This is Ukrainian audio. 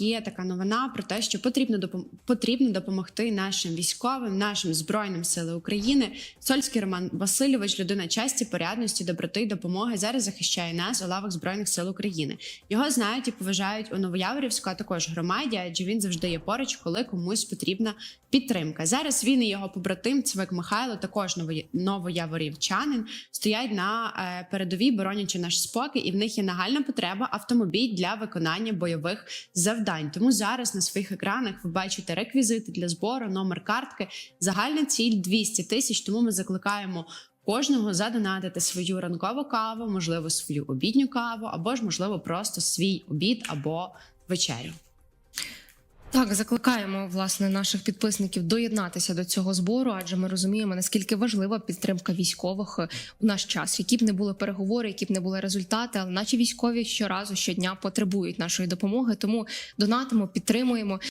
є така новина про те, що потрібно допом- потрібно допомогти нашим військовим, нашим збройним силам України. Сольський Роман Васильович, людина честі, порядності, доброти, й допомоги, зараз захищає нас у лавах збройних сил України. Його знають і поважають у Новояворівську, а також громаді, адже він завжди є поруч, коли комусь потрібна підтримка. Зараз він і його побратим Цвик Михайло, також новояворівчанин, стоять на е, передовій, боронячи наш спокій, і в них є нагальна потреба автомобіль для виконання бойових завдань. Тому зараз на своїх екранах ви бачите реквізити для збору, номер картки. Загальна ціль 200 тисяч. Тому ми закликаємо. Кожного задонатити свою ранкову каву, можливо, свою обідню каву, або ж, можливо, просто свій обід або вечерю. Так, закликаємо власне наших підписників доєднатися до цього збору, адже ми розуміємо наскільки важлива підтримка військових у наш час, які б не були переговори, які б не були результати, але наші військові щоразу щодня потребують нашої допомоги. Тому донатимо, підтримуємо.